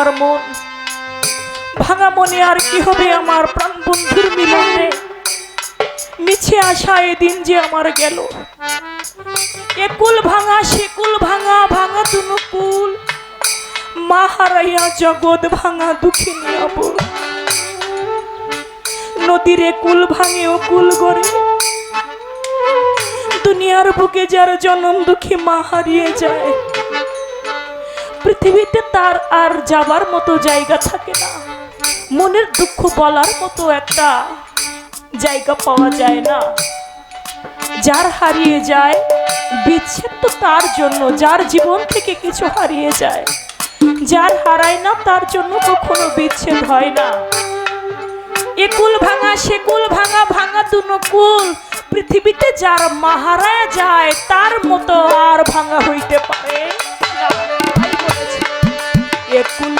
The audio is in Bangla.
আমার মন। ভাঙা মনে আর কি হবে আমার প্রাণ বন্ধুর মিলনে? মিছে আসা এদিন যে আমার গেল। একুল ভাঙা সেকুল ভাঙা ভাঙা দুনো কুল। মা হারাইয়া জগৎ ভাঙা দুঃখিনী অবর নদীর কুল ভাঙে ও কুল গড়ে। দুনিয়ার বুকে যার জনম দুঃখী মা হারিয়ে যায়। পৃথিবীতে তার আর যাবার মতো জায়গা থাকে না। মনের দুঃখ বলার মতো একটা জায়গা পাওয়া যায় না। যার হারিয়ে যায়, বিচ্ছেদ তো তার জন্য, যার জীবন থেকে কিছু হারিয়ে যায়। যার হারায় না, তার জন্য কখনো বিচ্ছেদ হয় না। একুল ভাঙা সেকুল ভাঙা ভাঙা দুনকুল পৃথিবীতে যার মাহারায় যায়, তার মতো আর ভাঙা হইতে পারে। না তাই বলেছে। একুল